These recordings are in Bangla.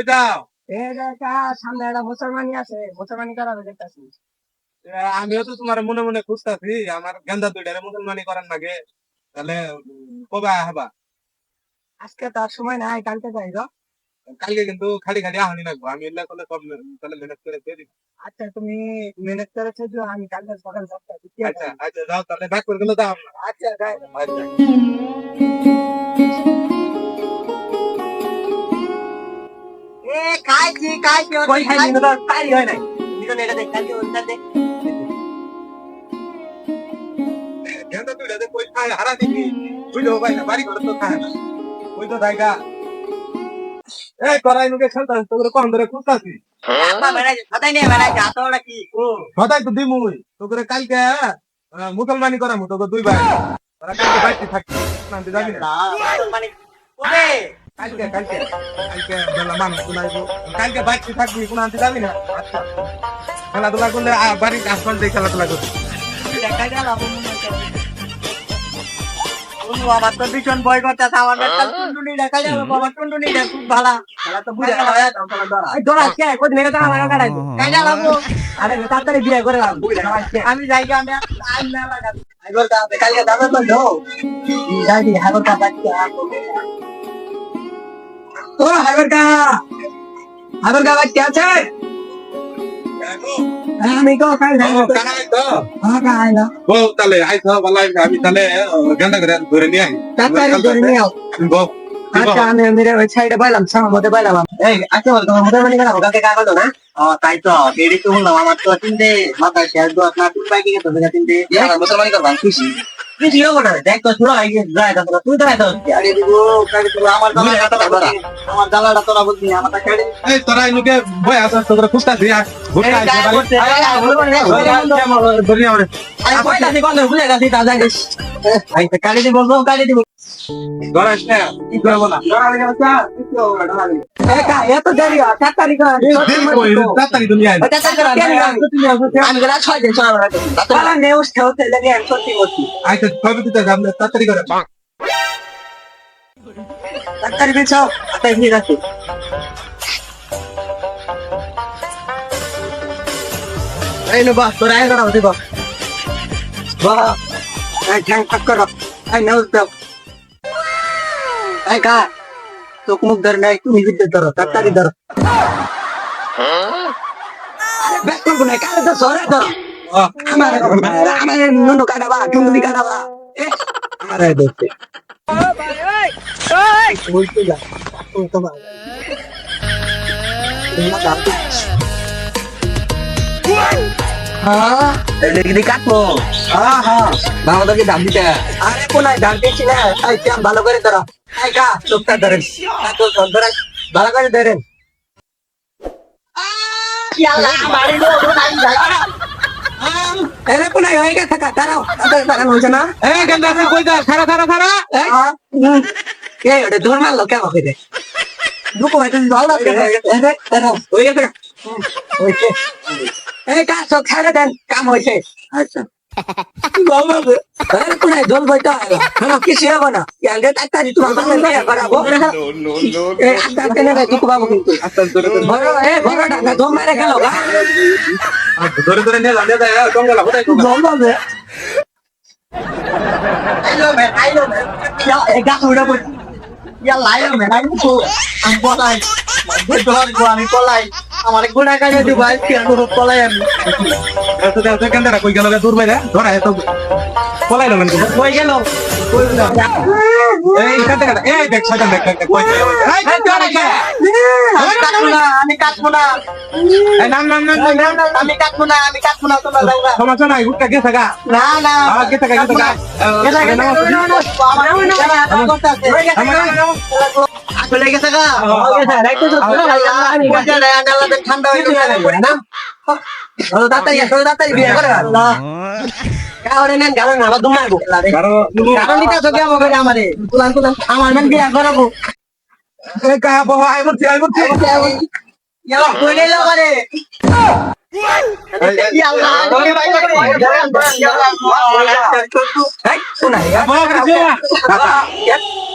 কই একটা সামনে একটা মুসলমানি আছে মুসলমানি করাবে দেখতেছি। আমিও তো তোমার মনে মনে খুঁজতাছি আমার গেন্দা দুইটারে মুসলমানি করার লাগে তাহলে কবে হবা আজকে তার সময় নাই কালকে যাই কালকে কিন্তু খালি খালি আহানি লাগবো আমি করলে সব তাহলে মেহনত করে দিয়ে দিবো। আচ্ছা তুমি মেনেজ করেছ যে আমি কালকে সকাল সাতটা আচ্ছা আচ্ছা যাও তাহলে ব্যাক করে গেলে যাও আচ্ছা যাই। আচ্ছা। দেখ দেখ হারা দিবি বুঝলো ভাই না বাড়ি ঘরে তো খায় না কই তো জায়গা এই করাই নুকে খেলতাস তোকে কম ধরে খুঁজতাছি মুসলমানি করামু তোকে দুই ভাই তোরা কালকে যাবি না কালকে কালকে। কালকে বেলা মানুষ শুনাইবো কালকে থাকবি কোনো আনতে যাবি না? আচ্ছা। খেলাধুলা করলে আহ, বাড়ির আসমান দিয়ে খেলাধুলা করবি। দেখা গেল তো ভীষণ ভয় করতেছে আমার একটা টুনটুনি দেখা যাবে বাবা টুনটুনি খুব ভালো। খেলা তো বুঝে কে? কাটাই কাই লাগবো আরে তাড়াতাড়ি বিয়ে করে লাগবো আমি যাই গা আমি আই না লাগা আইগর কা কালকে দাদা তো লো যাই দি হাগর কা বাচ্চা ও হাগর কা হাগর কা আছে? হ্যাঁ, আমি কো কাল ও, কানাই তো হ্যাঁ কাই না ও তাহলে আইস ভালো আমি তাহলে গেন্দা করে ধরে নিয়ে আই। তাড়াতাড়ি ধরে নিয়ে আও। বউ আচ্ছা আমি মেরে ওই সাইডে পাইলাম সামার মধ্যে পাইলাম এই আচ্ছা বল তোমার মোটামুটি কেন? কাকে কাগজ না? তাই তো এডি তো বললাম আমার তো তিনটে মাথায় শেয়ার দো আপনার তিন বাইকে গেছে তিনটে। মুসলমানি করবা খুশি। খুশি হব না দেখ তো হয়ে গেছে যায় তো তুই তো এত আরে দিব কাকে তো আমার দালাটা তোরা আমার দালাটা তোরা বলছি আমার তা এই তোরা ইনুকে বই আসা তোরা খুঁজতাছি আর ঘুরতে আইছে বাড়ি ধরে নিয়ে আরে আই কইতা দি কোন বুঝে গেছি তা জানিস আই তো কাড়ে দি বলব কাড়ে দিব। ধরাস না? কি করব না এত দেরি হয় চার তারিখ তাড়াতাড়ি তো নিয়ে আই আমি গেলা ছয় দিন নেউস খেলতে আমি সত্যি বলছি। আইতে কবে দিতে যাবে তাড়াতাড়ি করে ডাক্তারি বেচাও তাই ঠিক আছে এই নো বাস তোরা এগারো দিব বাহ। এই ঠ্যাং ফাক করো এই নেউস দাও। এই কা চোখ মুখ ধরে নাই তুমি বিদ্যুৎ ধরো ডাক্তারি ধরো। ব্যাক করব না কালে সরে ধরো। আমার আমার নুনু কাটাবা টুঙ্গুলি কাটাবা এ, দেখতে বলতে যা আরে চাম ভালো করে ধরেন ভালো করে ধরেন এরে কোনায় হয়ে গেছে দাঁড়াও দাঁড়ানো হয়েছে না? এই গেন্দা কই যা খারা খারা খারা কে ওটা দৌড় মারলো? কেন ফিরে দুঃখ হয়তো জল হয়ে গেছে? এই কাজ সব ছেড়ে দেন কাম হয়েছে। আচ্ছা। দোল বইতে হবে কিছু হবে না? ইয়ালে তোমার করাবো বড় এ বড় টাকা দম মেরে গেল গা। ধরে ধরে কোথায় দম আইলো মে আইলো মে। ইয়া এ গাছ উড়ে ইয়া লাইলো মে লাইলো তো আমি পলাই আমি পলাই আমার গুণা কাজে দিব আজকে আমি পলাই আমি এত এত গেন্দারা কই গেল দূর বাইরে ধরা এত পলাই লাগেন কই গেল দেখ দেখ দেখ আমি চলে গেছে গা ঠান্ডা হয়ে গেছে না তাড়াতাড়ি তাড়াতাড়ি বিয়ে করে কারণে নেন কারণ আমার দুম মারবো কারণ দিতে চোখে আমাকে আমারে কুলান কুলান আমার মেন বিয়ে করাবো এ কাহা বহ আই মূর্তি আই মূর্তি ইয়ালা কইলে লাগারে ইয়ালা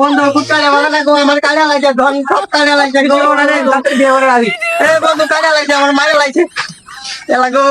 বন্ধু খুব কাজে ভালো লাগো আমার কাজে লাগছে ধন সব কাজে লাগছে বন্ধু কাজে লাগছে আমার মারে লাগছে এলাকা